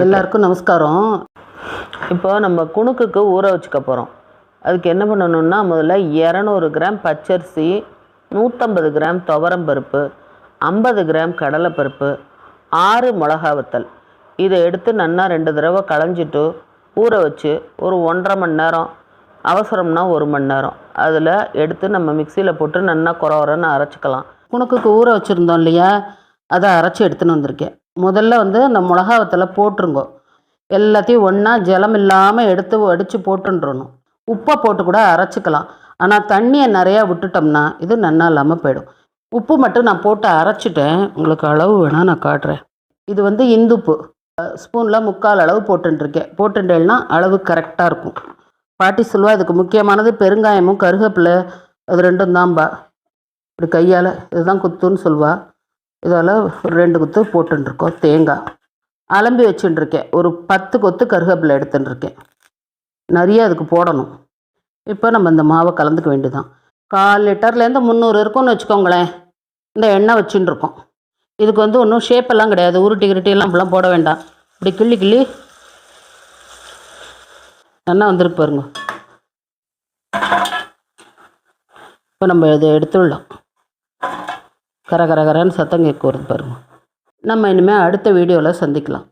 எல்லாருக்கும் நமஸ்காரம். இப்போ நம்ம குணுக்குக்கு ஊற வச்சுக்க போகிறோம் அதுக்கு என்ன பண்ணணும்னா முதல்ல இரநூறு கிராம் பச்சரிசி நூற்றம்பது கிராம் துவரம்பருப்பு ஐம்பது கிராம் கடலைப்பருப்பு ஆறு மிளகா வத்தல். இதை எடுத்து நன்னா ரெண்டு தடவை களைஞ்சிட்டு ஊற வச்சு ஒரு ஒன்றரை மணி நேரம் அவசரம்னா ஒரு மணி நேரம். அதில் எடுத்து நம்ம மிக்சியில் போட்டு நல்லா குறவரன்னு அரைச்சிக்கலாம். குணுக்குக்கு ஊற வச்சுருந்தோம் இல்லையா? அதை அரைச்சி எடுத்துன்னு வந்திருக்கேன். முதல்ல வந்து அந்த மிளகா வத்தலை போட்டுருங்கோ. எல்லாத்தையும் ஒன்றா ஜலம் இல்லாமல் எடுத்து அடித்து போட்டுன்றணும். உப்பை போட்டு கூட அரைச்சிக்கலாம். ஆனால் தண்ணியை நிறையா விட்டுட்டோம்னா இது நன்னா இல்லாமல் போயிடும். உப்பு மட்டும் நான் போட்டு அரைச்சிட்டேன். உங்களுக்கு அளவு வேணால் நான் காட்டுறேன். இது வந்து இந்துப்பு. ஸ்பூனில் முக்கால் அளவு போட்டுருக்கேன் போட்டுட்டேன்னா அளவு கரெக்டாக இருக்கும். பாட்டி சொல்லுவா இதுக்கு முக்கியமானது பெருங்காயமும் கருவேப்பிலை அது ரெண்டும் தான்பா. இப்படி கையால் இதுதான் குத்துன்னு சொல்லுவா. இதால் ஒரு ரெண்டு குத்து போட்டுருக்கோம் தேங்காய். அலம்பி வச்சுட்டுருக்கேன் ஒரு பத்து கொத்து கருவேப்பிலை எடுத்துட்டுருக்கேன் நிறைய அதுக்கு போடணும். இப்போ நம்ம இந்த மாவை கலந்துக்க வேண்டியதான் கால் லிட்டர்லேருந்து முந்நூறு இருக்கும்னு வச்சுக்கோங்களேன். இந்த எண்ணெய் வச்சுட்டுருக்கோம் இதுக்கு வந்து ஒன்றும் ஷேப்பெல்லாம் கிடையாது. உருட்டி கிருட்டியெல்லாம் இப்பெல்லாம் போட வேண்டாம். இப்படி கிள்ளி கிள்ளி நல்லா வந்திருக்கு பாருங்க. இப்போ நம்ம இதை எடுத்துடலாம். கர கர கரன்னு சத்தம் கேட்க வருது பாருங்க. நம்ம இனிமேல் அடுத்த வீடியோவில் சந்திக்கலாம்.